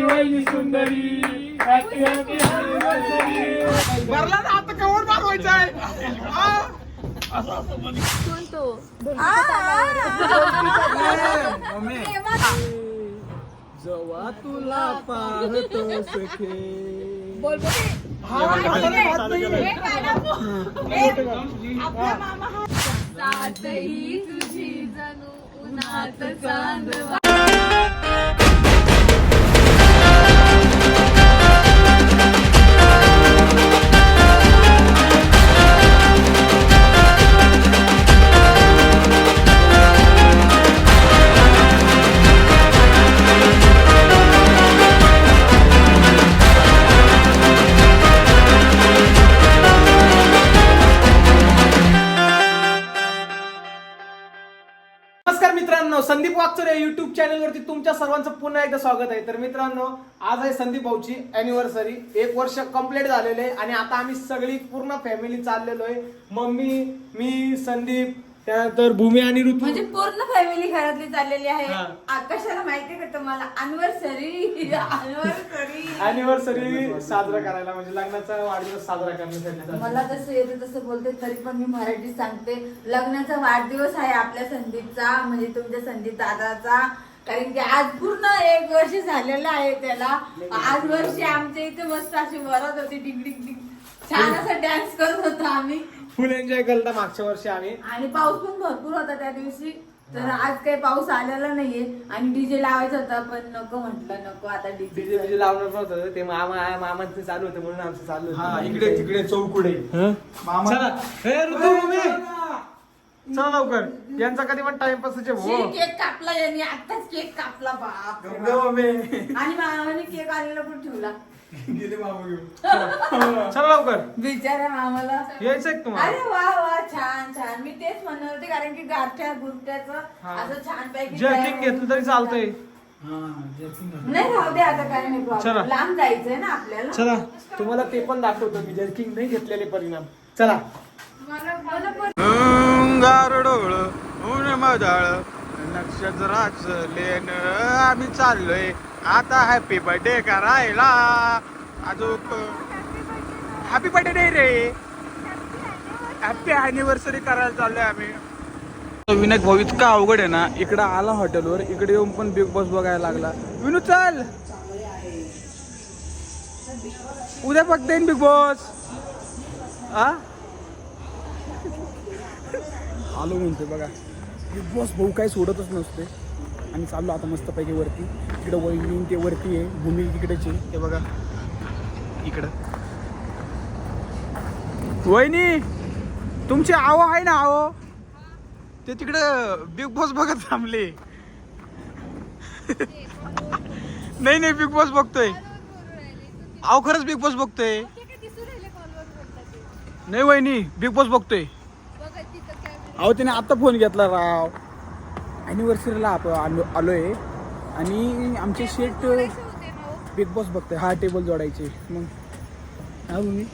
Happy वहिनी सुंदरी happy happy भरला ना आता कवर मारवायचा आहे? मम्मी जेव्हा तुला पाहतो सखे हा, नाहीये. सातही तुझी जणू उन्हात चांदवा सर्वांचं पुन्हा एकदा स्वागत आहे. तर मित्रांनो आज आहे संदीप भाऊची अॅनिव्हर्सरी एक वर्ष कंप्लीट झालेले आहे आणि आता आम्ही सगळी पूर्ण फॅमिली चाललेलो आहे. मम्मी मी संदीप त्यानंतर भूमी आणि ऋतू. म्हणजे पूर्ण फॅमिली घरातली चाललेली आहे. हा. आकाशाला माहिती का तुम्हाला? अनिव्हर्सरी अॅनिव्हर्सरी साजरा करायला म्हणजे लग्नाचा वाढदिवस साजरा करण्यासाठी मला तसं येतं तसं बोलते तरी पण मी मराठी सांगते. लग्नाचा वाढदिवस आहे आपल्या संदीपचा म्हणजे तुमच्या संदीप दादाचा. कारण की आज पूर्ण एक वर्ष झालेलं आहे त्याला. आज वर्षी आमच्या इथे मस्त अशी वरत होती डिग डिग डिग. छान असा डान्स करत होतो आम्ही. फुल एन्जॉय केलं मागच्या वर्षी आम्ही. आणि पाऊस पण भरपूर होता त्या दिवशी. तर आज काही पाऊस आलेला नाहीये. आणि डीजे लावायचा होता पण नको म्हटलं नको आता डीजे डीजे लावणार नव्हतं. ते मामा मामांचं चालू होतं म्हणून आमचं चालू होतं. हा इकडे तिकडे चौकुडे. मामा चला. हे ऋतू मम्मी! चला लवकर. यांचा कधी पण टाइमपास हो केक कापला यांनी आताच केक कापला बाप रे बाप. आणि मामाने केक आलेला पण ठेवला. गेले मामा घेऊन. चला लवकर. बिचाऱ्या मामाला. यायचंय का तुम्हाला. अरे वा वा छान छान. मी तेच म्हणत होते कारण की गारठ्या गुरट्याचं हा. असं छान पैकी जर्किंग घेतलं तरी चालतंय. नाही राहू दे आता काय नाही चला. लांब जायचंय ना आपल्याला. चला. तुम्हाला ते पण दाखवतो मी जर्किंग नाही घेतलेले परिणाम. चला. मला मला पण गारडोळ ऊन मदाळ नक्षत्राच लेन आम्ही चाललोय. आता हॅपी बर्थडे करायला. अजून हॅपी बर्थडे नाही रे. हॅपी अॅनिव्हर्सरी करायला चाललोय आम्ही. विनायक भाऊ इतका अवघड आहे ना इकडं आला हॉटेलवर इकडे येऊन पण बिग बॉस बघायला लागला. विनू चल. उद्या बघता येईन बिग बॉस आ? आलो म्हणते बघा. बिग बॉस भाऊ काही सोडतच नसते. आणि चाललो आता मस्तपैकी वरती. इकडं वहिनी ते वरती आहे. भूमी तिकडेची. हे बघा. इकडं. वहिनी तुमची आहो आहे ना आहो ते तिकडं बिग बॉस बघत थांबले. नाही नाही बिग बॉस बघतोय. आहो खरंच बिग बॉस बघतोय. नाही वहिनी बिग बॉस बघतोय. अहो त्याने आता फोन घेतला राव. अॅनिव्हर्सरीला आपण आलो आलोय. आणि आमचे शेट बिग बॉस बघते. हा टेबल जोडायचे. मग. हा तुम्ही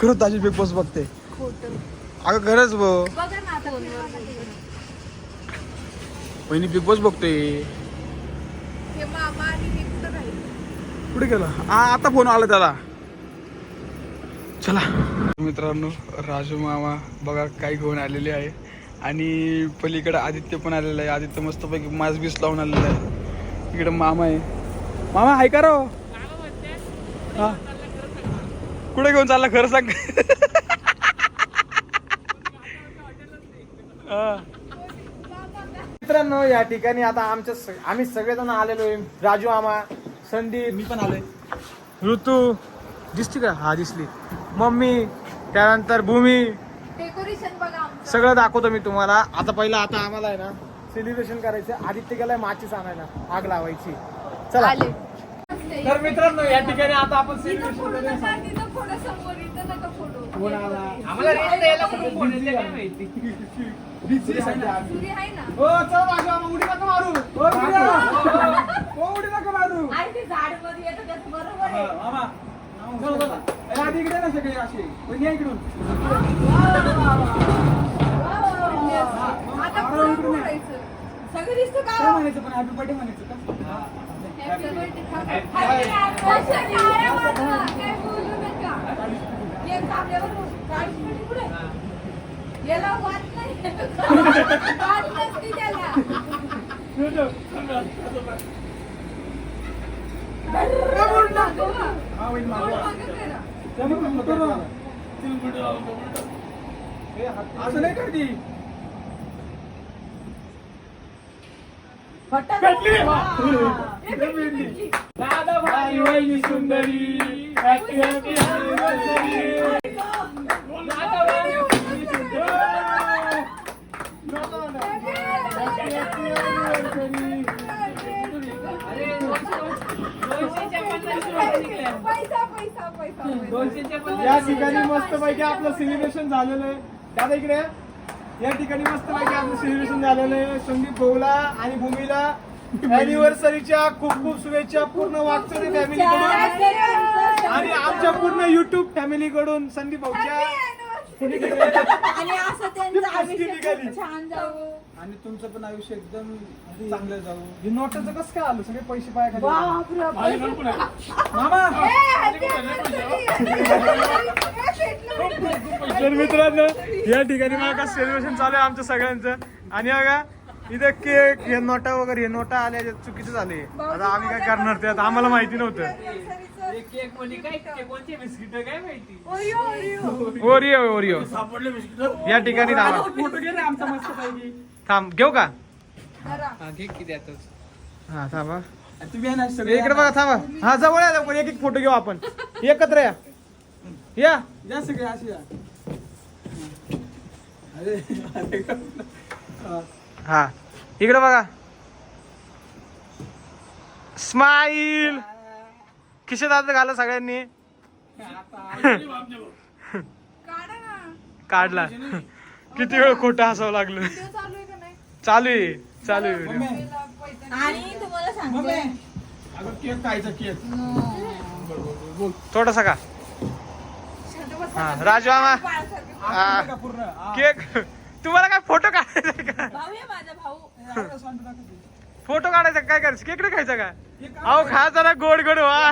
खरंच ताजी बिग बॉस बघते. अगं खरंच भाऊ वहिनी बिग बॉस बघतोय कुठे गेला? हा आता फोन आला त्याला. चला. मित्रांनो राजू मामा बघा काय घेऊन आलेले आहे. आणि पलीकडे आदित्य पण आलेला आहे. आदित्य मस्तपैकी मास बीस लावून आलेला आहे. इकडे मामा आहे. मामा आहे का राव? हा. कुठे घेऊन चालला? खरं सांग. मित्रांनो या ठिकाणी आता आमच्या आम्ही सगळेजण आलेलो आहे. राजू मामा संदीप मी पण आलोय. ऋतू. दिसली का? हा दिसली. मम्मी त्यानंतर भूमी. डेकोरेशन बघा आमचं. सगळं दाखवतो मी तुम्हाला. आता पहिलं आता आम्हाला आहे ना सेलिब्रेशन करायचं. आदित्य गेलाय माचीस आणायला. आग लावायची. चला. आले. तर मित्रांनो या ठिकाणी आता आपण सेलिब्रेशन करूया नका, तिथं फोटो समोर, इथं नका फोटो. कोण आला? आम्हाला रेट द्यायला कुठून फोन येते काय माहिती? Busy आहे सध्या. तुझी आहे ना? हो चल राजू मामा उडी नका मारू. हो, उडी. हो, उडी नका मारू. आहे ते झाडमध्ये येतं त्याचं बरोबर आहे. मामा चल, चल. आधी इकडे ना सगळे असे. पण या इकडून. आता पुढे बोलायचं. सगळं दिसतं काय का म्हणायचं पण? हॅपी बर्थडे म्हणायचं का? याला वाट नाही. वाट नसती त्याला. हा, होईल मग. असं नाही करती. दादा भाई वहिनी सुंदरी हॅपी हॅपी अरे या ठिकाणी मस्त पैकी आपलं सेलिब्रेशन झालेलं आहे. दादा इकडे या. ठिकाणी मस्त पैकी आपलं सेलिब्रेशन झालेलं आहे. संदीप भाऊला आणि भूमीला. अॅनिव्हर्सरीच्या खूप खूप शुभेच्छा पूर्ण वागचोरे फॅमिली कडून. आणि आमच्या पूर्ण युट्यूब फॅमिली कडून संदीप भाऊच्या. आणि असं छान जाऊ. आणि तुमचं पण आयुष्य एकदम चांगलं जाऊ. हे नोटाचं कसं काय आलं? सगळे पैसे पाय खाली बापरे, माझी पैसे. नोट पण आहे. मामा. तर मित्रांनो या ठिकाणी मला का सेलिब्रेशन चालू आहे आमच्या सगळ्यांचं. आणि बघा इथे केक हे नोटा वगैरे हे नोटा आल्या हे चुकीचं झाले. आता आम्ही काय करणार? ते आता आम्हाला माहिती नव्हतं. केक म्हणजे काय? ते कोणते बिस्किट काय माहिती? ओयो, ओयो. Oreo Oreo. या ठिकाणी थांबा. फोटो घे रे आमचा मस्त पैकी थांब घेऊ का. हा केक किती आताच हा थांबा. तुम्ही आहे ना सगळे इकडे बघा थांबा. हा जवळ या लवकर. एक एक फोटो घेऊ आपण. एकत्र या. या. सगळे असे या. अरे अरे हा. हा. इकडे बघा. स्माईल खिशे दात घाला सगळ्यांनी. काढला किती वेळ खोटं हसावं लागलं चालू आहे का नाही? चालू आहे. आणि तुम्हाला मम्मी सांगते अगं केक खायचा केक बोल थोडासा का हा राजू मामा बाळासारखं. का पूर्ण. केक तुम्हाला काय फोटो काढायचा का भाऊ आहे माझा भाऊ फोटो काढायचा? काय करायचं केक नाही खायचा का काय? अहो खा जरा गोड गोड वा?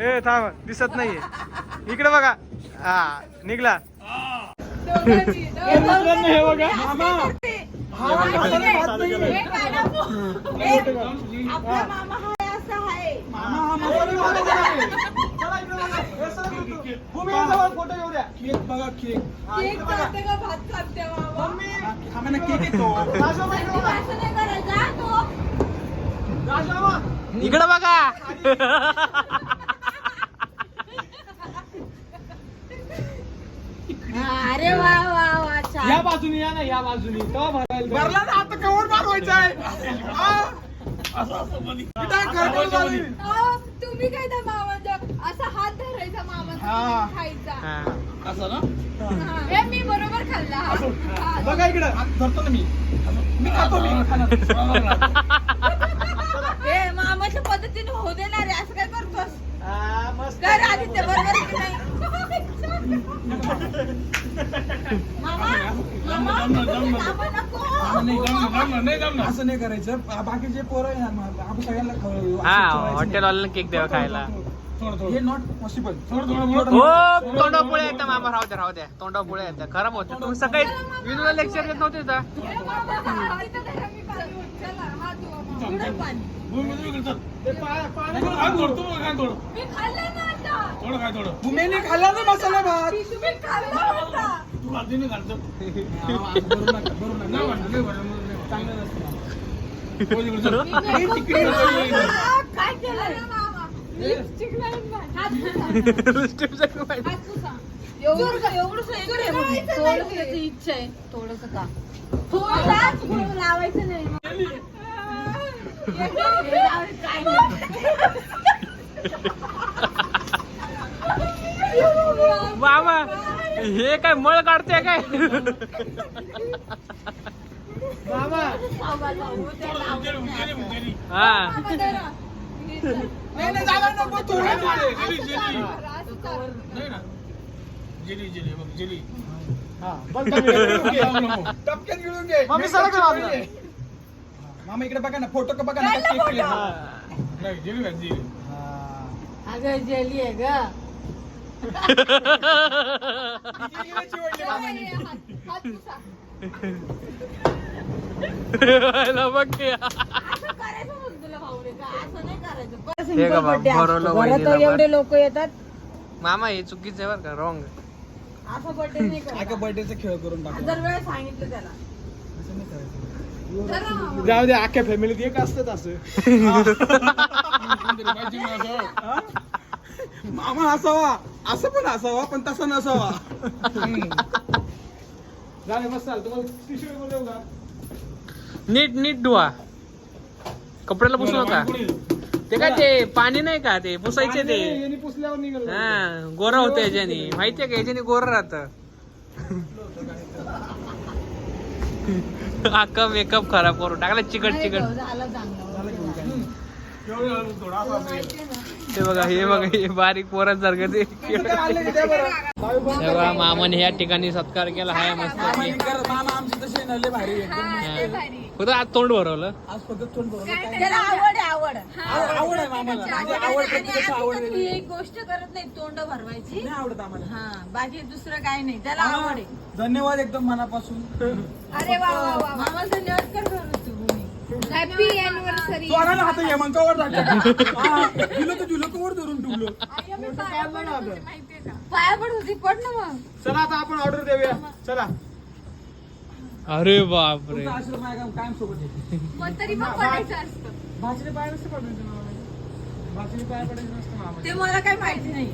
ए थांब दिसत नाहीये इकडे बघा हा निघला हे बघा मामा हा फोटो घेऊ द्या केक बघा केक हा, केक इकडे बघा. खाते का भात खाते मामा मम्मी म्हणा केक येतो राजू मामा, इकडे बघा. असं नाही करायचं तो राजू मामा. इकडे बघा अरे वा वा वा या बाजूने या ना या बाजूने तेव्हा भरायला भरला ना आता कवर मारवायचा आहे इथं. अहो, तुम्ही काय त्या असा हात धरायचा मामाचा हा. खायचा. हा. असं ना? हे. मी बरोबर खाल्ला. हा. बघा इकडं. धरतो ना मी. मी खातो मी. खाणार. हे. मामाच्या पद्धतीने होऊ देणार आहे. असं काय करतोस? हा, मस्त. कर आदित्य बरोबर आहे की नाही? मामा मामा मामा नको. असं नाही करायचं. बा- बाकीचे पोरं आहे ना, मग आपण सगळ्यांना खवळू. असं हा ठेवायचं हॉटेलवाल्याला. केक द्यावा खायला. हे नॉट पॉसिबल हो तोंडा पुळे येतं मामा राहू द्या राहू द्या तोंडा पुळे येतं. खराब होतं. तुम्ही सकाळी विनूला लेक्चर देत नव्हते का हे ना आता भूमीने खाल्ला ना मसाला भात. चांगलं काय केलं लिपस्टिक लावून घाल. हात पुसा. हात पुसा. एवढंसं- एवढंसं इकडे आहे बघ. थोडंसं इच्छा आहे थोडस का थोडाच गुळ लावायचं नाही हे लावायचं काय नाही. मामा हे काय मळ काढते काय नाही. हा. नाही नाही जागा नको. हा. टपक्यात गिळून घे. मम्मी, सगळं करा आपलं. मामा इकडे बघा ना फोटो का बघा ना काढला. हा. नाही, जेली जेली. हा. अगं जेली आहे ग चिवडले मामाने. करायचं का बा. भरवलं घरात वहिनीला एवढे लोक येतात. मामा हे चुकीचं आहे बरं का रॉंग असं बर्थडे नाही करायचं बर्थडेचा खेळ करून टाकू. सांगितलं त्याला. असं नाही करायचं. चला मामा. जाऊ दे अख्ख्या फॅमिलीत एक असतच असं. हा? मामा असावा. असं पण असावा पण तसा नसावा. झाले मस्त झालं तुम्हाला देऊ का? नीट नीट धुवा. कपड्याला पुसू नका. ते काय ते पाणी नाही का ते पुसायचे ते? पाणी यांनी पुसल्यावर निघाल. हा गोरा होतं याच्याने. माहितीये का याच्याने गोरा राहत. अख्खा मेकअप खराब करून टाकला चिकट चिकट. ते? बघा हे बघा हे बारीक पोरांसारखं ते. हे बघा मामाने ह्या ठिकाणी सत्कार केला हाय मस्त. फक्त आज तोंड भरवलं. आज फक्त तोंड काय त्याला आवड आहे आवड आवड आवड आहे मामाला म्हणजे आवड प्रत्येकाची आवड आणि वेगळी. एक गोष्ट करत नाही तोंड भरवायची. नाही आवडत आम्हाला. हा बाकी दुसरं काही नाही. त्याला आवड आहे. धन्यवाद एकदम मनापासून. अरे वा वा वा. मामा धन्यवाद कर तू. हॅपी अॅनिव्हर्सरी हात यमंकावर टाकला दिलं तर दिलं कवर धरून ठेवलं. पाया पड होती पड ना मग चला आता आपण ऑर्डर देऊया. चला. अरे बापरे. तुमचा आश्रम आहे का कायम सोबत आहे मग तरी पण पडायचं असतं. भाजीले पाय नसतं पडायचं मामा. भाजीले पाय पडायचं नसतं मामा. ते मला काही माहिती नाही.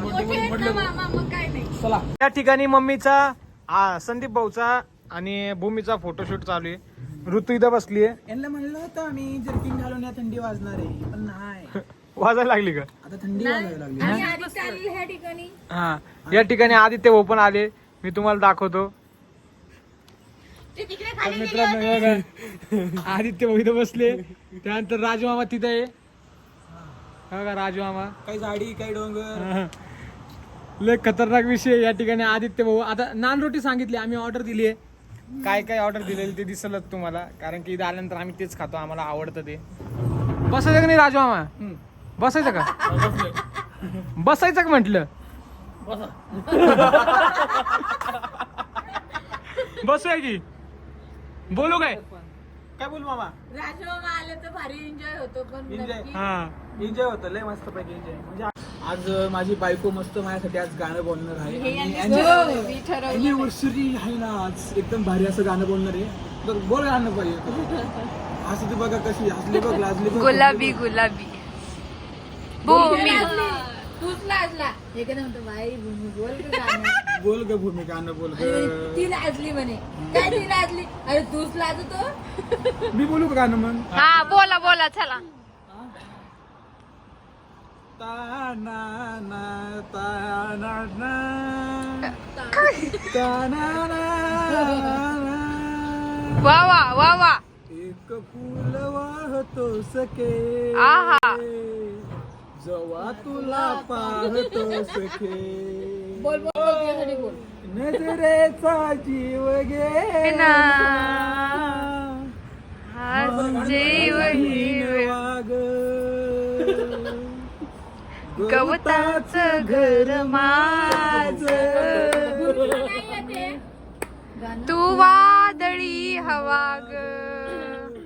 मोठे आहेत ना मामा मग काय नाही. चला. या ठिकाणी मम्मीचा आ, संदीप भाऊचा आणि भूमीचा फोटोशूट चालू आहे. ऋतू इथं बसली आहे. यांना म्हणलं होतं आम्ही जर्किंग घालून या थंडी वाजणार आहे. पण नाही. वाजायला लागली का? आता थंडी वाजायला लागली. आणि आधी चाललेलं ह्या ठिकाणी. हा. या ठिकाणी आदित्य भाऊ पण आले. मी तुम्हाला दाखवतो. तर मित्रांनो हे बघा. आदित्य भाऊ इथं बसले. त्यानंतर राजू मामा तिथं आहे. हा बघा राजू मामा काही झाडी काही डोंगर. लय खतरनाक विषय या ठिकाणी आदित्य भाऊ. आता नान रोटी सांगितली आम्ही ऑर्डर दिली आहे काय काय ऑर्डर दिलेली ते दिसलच तुम्हाला? कारण की इथं आल्यानंतर आम्ही तेच खातो आम्हाला आवडतं ते. बसायचं का नाही राजू मामा बसायचं का? बसायचं का म्हटलं? बसूया की? बोलू काय? काय बोल मामा? राजू मामा आले तर भारी एन्जॉय होतो पण Enjoy. नक्की- हा. एन्जॉय होतं लय मस्त पैकी एन्जॉय म्हणजे आज अं, माझी बायको मस्त माझ्यासाठी आज गाणं बोलणार आहे. हे आणि यांनी आणि- ठरवलं, मी ठरवलं अॅनिव्हर्सरी आहे ना आज. एकदम भारी असं गाणं बोलणार आहे. बघ बोल गाणं पाहिजे असं तू बघा कशी हसली बघ लाजली बघ. गुलाबी गुलाबी. भूमी लाजला हे काय म्हणतो बाई भूमी बोल गं गाणं. बोल ग भूमी गाणं बोल अरे, ग ती लाजली म्हणे. काय ती लाजली? अरे तूच लाजतो? मी बोलू का गाणं मग? हा बोला बोला चला. ताना ना ना ना वा वा वा वा. एक फुल वाहतो सखे आहा. जेव्हा तुला पाहतो सखे. बोल बोल बोल तुझ्यासाठी बोल. नजरेचा जीव. हा जीव वाग गवताच घर माझ. तू वादळी हवा ग.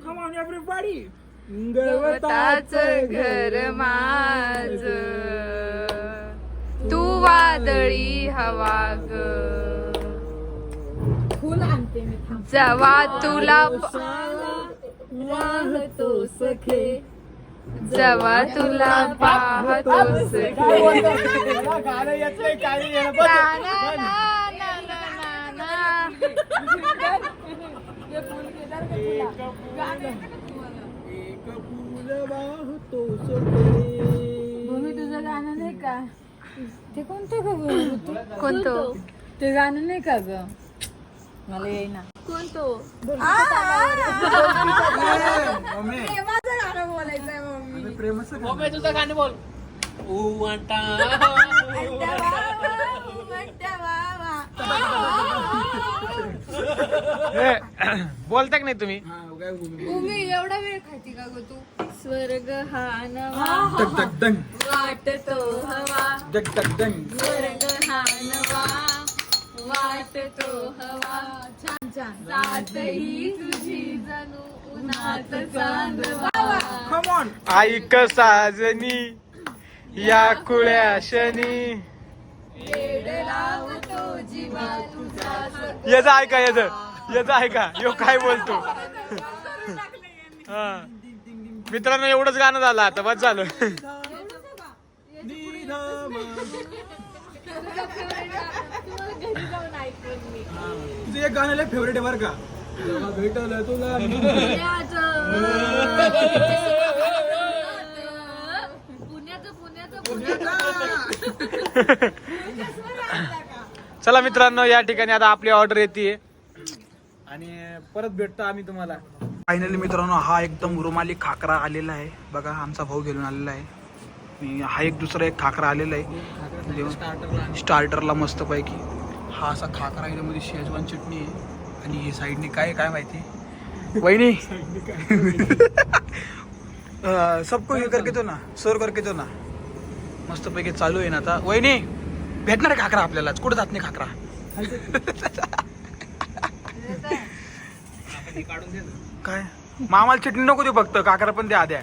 Come on everybody. गवताच घर माझ. तू वादळी हवा ग. जवा तुला वाहतो सखे. जवा तुला पाहतोस काय भूमी तुझं गाणं नाही का? ते कोणतं ग भूमी? कोणतं? ते गाणं नाही का ग? मला येईना. मम्मी माझं गाणं बोलायचं आहे मम्मी. प्रेमाचं. मम्मी. तुझं गाणं बोल. ऊ वाटा. म्हणत्या वा, वा, बोलता का नाही तुम्ही? भूमी एवढा वेळ खाती का ग तू? स्वर्ग हा नवा. वाटतो हवा. स्वर्ग हा नवा. वाटतो हवा. छान छान. ही तुझी जणू उन्हात चांदवा. ऐक साजनी या कुळ्या शनी वेड लावतो जीवा तुझा याचा ऐका याच याचा ऐका. यो काय बोलतो? हा. मित्रांनो एवढंच गाणं झालं आता. बस झालं. घरी जाऊन ऐकून मी तुझं एक गाणं फेवरेट आहे बरं का? भेटलं तुला. चला मित्रांनो या ठिकाणी आता आपली ऑर्डर येते आणि परत भेटतो आम्ही तुम्हाला. फायनली मित्रांनो हा एकदम रुमाली खाकरा आलेला आहे. बघा आमचा भाऊ घेऊन आलेला आहे. आणि हा एक दुसरा एक खाकरा आलेला आहे. स्टार्टरला मस्त पैकी. हा असा खाकरा याच्यामध्ये शेजवान चटणी आहे. आणि हे साईडने काय काय माहिती? वहिनी. सबको हे करके तो ना. सर्व करके तो ना. मस्त पैकी चालू आहे ना आता वहिनी भेटणार आहे खाकरा आपल्याला कुठं जात नाही खाकरा काय मामाला चटणी नको देऊ फक्त काकरा पण द्या द्या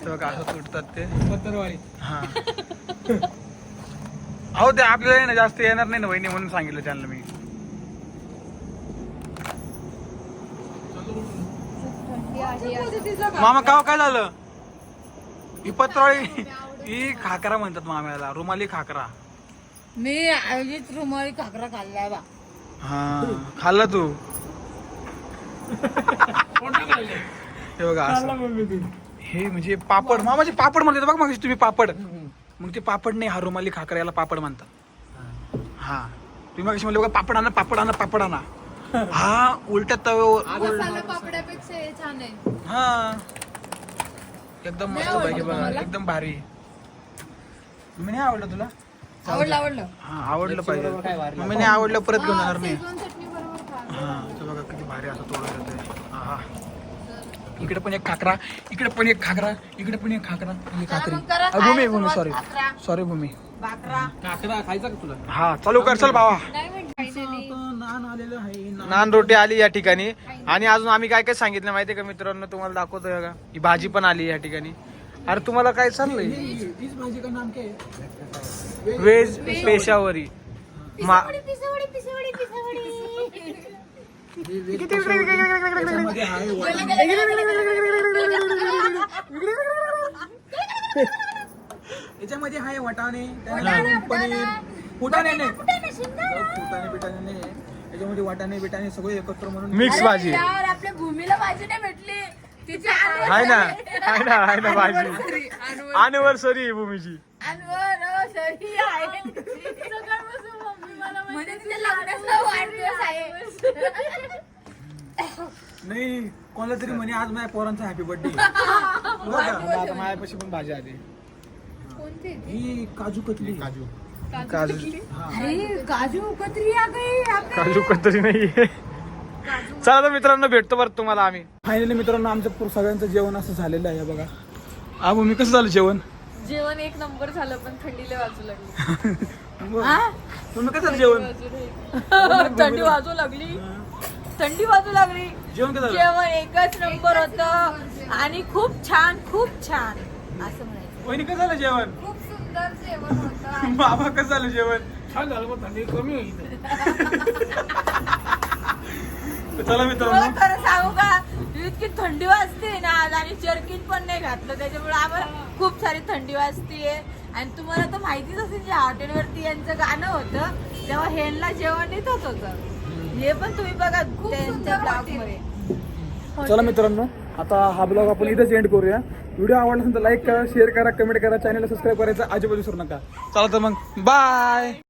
तेव्हा का असं तुटतात ते पत्तरवाडी हा अहो ते आपल्याला ना जास्त येणार नाही ना वहिनी म्हणून सांगितलं त्यांना मी मामा काव काय झालं ही पत्रावळी ही खाकरा म्हणतात माम्याला रुमाली खाकरा. मी आयोजित रुमाली काकरा खाल्लाय बा. हा खाल्ला तू? हे बघा असं. हे म्हणजे पापड मामाचे पापड म्हणतात बघ मग तुम्ही पापड. मग ते पापड नाही हा रुमाली खाकर याला पापड म्हणतात. हा. तुम्ही मग म्हणले बघा पापड आणा पापड आणा पापड आणा. हा हे छान आहे. हा. एकदम मस्त पाहिजे बघा एकदम भारी. मी नाही आवडलं तुला? आवडलं आवडलं. हा आवडलं पाहिजे. मी नाही आवडलं परत घेऊन बरोबर खा. हा ते बघा किती भारी असं तोडलं जातंय आहा. इकडे पण एक खाकरा इकडे पण एक खाकरा इकडे पण एक खाकरा. ही खाकरी भूमी भूमी सॉरी. सॉरी भूमी. काकडा खायचा का तुला हा चालू कर चल भावा म्हणजे नान आलेलं आहे नान. रोटी आली या ठिकाणी आणि अजून आम्ही काय काय सांगितलं माहितीये का मित्रांनो तुम्हाला दाखवतोय का ही भाजी पण आली या ठिकाणी अरे तुम्हाला काय चाललंय ही- हीच भाजी का नाम काय आहे? व्हेज पेशावरी मा त्याच्यामध्ये आहे याच्यामध्ये आहे वाटाणे त्यानंतर पनीर फुटाणे नाही फुटाणे बिटाणे नाही याच्यामध्ये वाटाणे बिटाणे सगळे एकत्र म्हणून मिक्स भाजी. यार आपल्या भूमीला भाजी नाही भेटली. तिची आहे ना आहे. ना आहे ना भाजी. अनिव्हर्सरी भूमीची. म्हणजे तिच्या लग्नाचा वाढदिवस आहे. नाही कोणाला तरी म्हणे आज माझ्या पोरांचा हॅपी बर्थडे आता माझ्यापाशी पण भाजी आली. ही काजू कतली. काजू. काजू अरे काजू कतरी आ गई आपने. काजू कतरी नाहीये. चला तर मित्रांनो भेटतो बरं तुम्हाला आम्ही. फायनली मित्रांनो आमचं पूर- सगळ्यांचं जेवण असं झालेलं आहे बघा. आ मी कसं झालं जेवण? जेवण एक नंबर झालं पण थंडीला वाजू लागली. तुम्ही कसं झालं जेवण? थंडी वाजू लागली. थंडी वाजू लागली. जेवण कसं झालं? जेवण एकच नंबर होत. आणि खूप छान खूप छान. असं म्हणायचं. वहिनी कसं झालं जेवण? खूप सुंदर जेवण होतं. बाबा कसं झालं जेवण? छान झालं पण थंडी कमी होईल तर चला तुला मित्रांनो खरं सांगू का? इतकी थंडी वाजते ना आज आणि जर्किन पण नाही घातलं त्याच्यामुळे आम्हाला खूप सारी थंडी वाजतीये. आणि तुम्हाला तर माहितीच असेल जे हॉटेलवरती यांचं गाणं होतं तेव्हा हेनला जेवण येतच होतं हे पण तुम्ही बघा त्यांच्या ब्लॉगमध्ये चला मित्रांनो. आता हा ब्लॉग आपण इथेच एंड करूया. व्हिडिओ आवडला असेल तर लाईक करा शेअर करा कमेंट करा चॅनलला सबस्क्राईब करायचं आजूबाजू विसरू नका. चला तर मग बाय